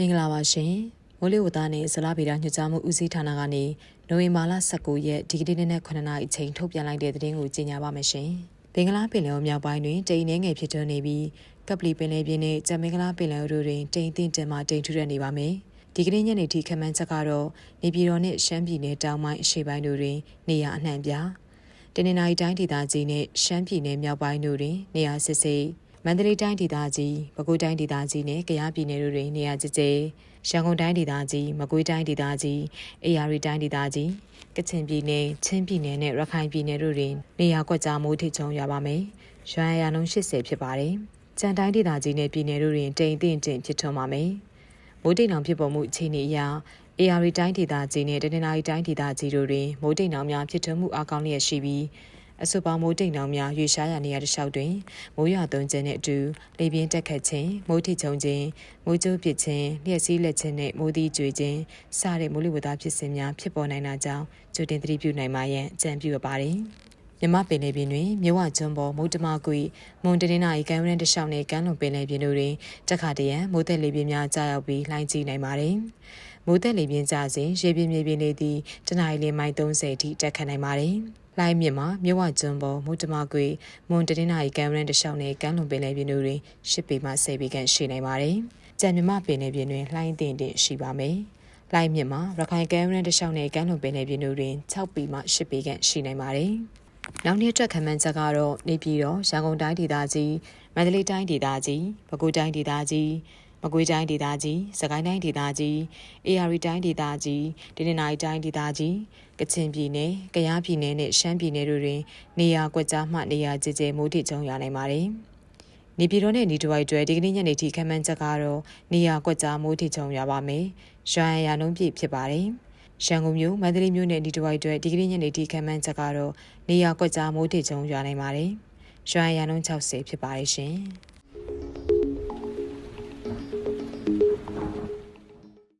မင်္ဂလာပါရှင်မိုးလေဝသနဲ့ဇလားဗေဒညွှန်ကြားမှုဦးစီးဌာနကနေနိုဝင်ဘာလ19ရက်ဒီကနေ့နေ့9:00နာရီအချိန်ထုတ်ပြန်လိုက်တဲ့သတင်းကိုကြေညာပါမယ်ရှင်ဘင်္ဂလားပင်လယ်အော်မြောက်ပိုင်းတွင်တိမ်နှဲငယ်ဖြစ်ထွန်းနေပြီးကပလီပင်လယ်ပြင်နဲ့ဂျမင်္ဂလားပင်လယ်အော်တို့တွင်တိမ်တင်တင်မှတိမ်ထူထပ်နေပါမယ်ဒီကနေ့ညနေထိခန့်မှန်းချက်ကတော့နေပြည်တော်နဲ့ရှမ်းပြည်နယ်တောင်ပိုင်းအရှေ့ပိုင်းတို့တွင်နေရာအနှံ့ပြတနင်္လာရီတိုင်းဒေသကြီးနဲ့ရှမ်းပြည်နယ်မြောက်ပိုင်းတို့တွင်နေရာစစ်စစ် မန္တလေးတိုင်းဒေသကြီး၊ပဲခူးတိုင်းဒေသကြီးနဲ့ကယားပြည်နယ်တို့တွင်နေရာကျကျရန်ကုန်တိုင်းဒေသကြီး၊မကွေးတိုင်းဒေသကြီး၊အေရရီတိုင်းဒေသကြီး၊ကချင်ပြည်နယ်၊ချင်းပြည်နယ်နဲ့ရခိုင်ပြည်နယ်တို့တွင်နေရာကွက်ကြားမိုးထိချုံရပါမယ်။ရွာရနှုန်း80ဖြစ်ပါတယ်။ကြံတိုင်းဒေသကြီးနဲ့ပြည်နယ်တို့တွင်တိမ်သိမ့်တင်ဖြစ်ထွန်းပါမယ်။မိုးတိမ်အောင်ဖြစ်ပေါ်မှုအခြေအနေအရ AR တိုင်းဒေသကြီးနဲ့တနင်္လာရီတိုင်းဒေသကြီးတို့တွင်မိုးတိမ်အောင်များဖြစ်ထွန်းမှုအကောင်းလျက်ရှိပြီး အဆိုပါမိုးတိမ်တောင်များရွေရှားရနေရတဲ့လျှောက်တွင်မိုးရွာသွန်းခြင်းနှင့်အတူလေပြင်းတက်ခတ်ခြင်းမိုးထိချုံခြင်းမိုးကြိုးပစ်ခြင်းလျှက်စီးလက်ခြင်းနှင့်မိုးသီးကျွေခြင်းစတဲ့မိုးလေဝသဖြစ်စဉ်များဖြစ်ပေါ်နိုင်တာကြောင့်ကြိုတင်သတိပြုနိုင်မှရန်အကြံပြုရပါတယ်မြမပင်လေပြင်တွင်မြဝကျွန်းပေါ်မုတ်တမကွေမွန်တရင်းနာရီကမ်းရန်တလျှောက်နှင့်ကမ်းလွန်ပင်လေပြင်တို့တွင်တက်ခါတရံမိုးသက်လေပြင်းများကြာရောက်ပြီးလှိုင်းကြီးနိုင်ပါတယ်မိုးသက်လေပြင်းကြစဉ်ရေပြင်းမြေပြင်းနေသည့်တနအီလမိုင်30အထိတက်ခတ်နိုင်ပါတယ်။ လိုင်းမြစ်မှာမြဝကျွန်းပေါ်မုတ်တမကွေမွန်တရင်းနာရီကမ်းရန်တလျှောက်နှင့်ကမ်းလွန်ပင်လေပြင်တို့တွင်10ပေမှ10ပေခန့်ရှိနိုင်ပါတယ်။ကြံမြမပင်လေပြင်တွင်လှိုင်းတင်တင်ရှိပါမယ်။လိုင်းမြစ်မှာရခိုင်ကမ်းရန်တလျှောက်နှင့်ကမ်းလွန်ပင်လေပြင်တို့တွင်6ပေမှ10ပေခန့်ရှိနိုင်ပါတယ်။နောက်နေ့အတွက်ခံမှန်းချက်ကတော့နေပြည်တော်ရန်ကုန်တိုင်းဒေသကြီးမန္တလေးတိုင်းဒေသကြီးပဲခူးတိုင်းဒေသကြီး မကွေးတိုင်းဒေသကြီးစကိုင်းတိုင်းဒေသကြီးအေရရီတိုင်းဒေသကြီးဒင်းနိုင်တိုင်းဒေသကြီးကချင်ပြည်နယ်ကယားပြည်နယ်နဲ့ရှမ်းပြည်နယ်တို့တွင် နေရာကွက်ကြားမှနေရာကျကျမိုးထစ်ချုံရနိုင်ပါတယ်နေပြည်တော်နဲ့နေတဝိုက်ကျွဲဒီကနေ့ညနေထိခန့်မှန်းချက်ကတော့နေရာကွက်ကြားမိုးထစ်ချုံရပါမယ်။ရွှမ်းရနှုံးပြည့်ဖြစ်ပါတယ်။ရန်ကုန်မြို့မန္တလေးမြို့နဲ့ဒီတဝိုက်ကျွဲဒီကနေ့ညနေထိခန့်မှန်းချက်ကတော့နေရာကွက်ကြားမိုးထစ်ချုံရနိုင်ပါတယ်။ရွှမ်းရနှုံး60ဖြစ်ပါတယ်ရှင်။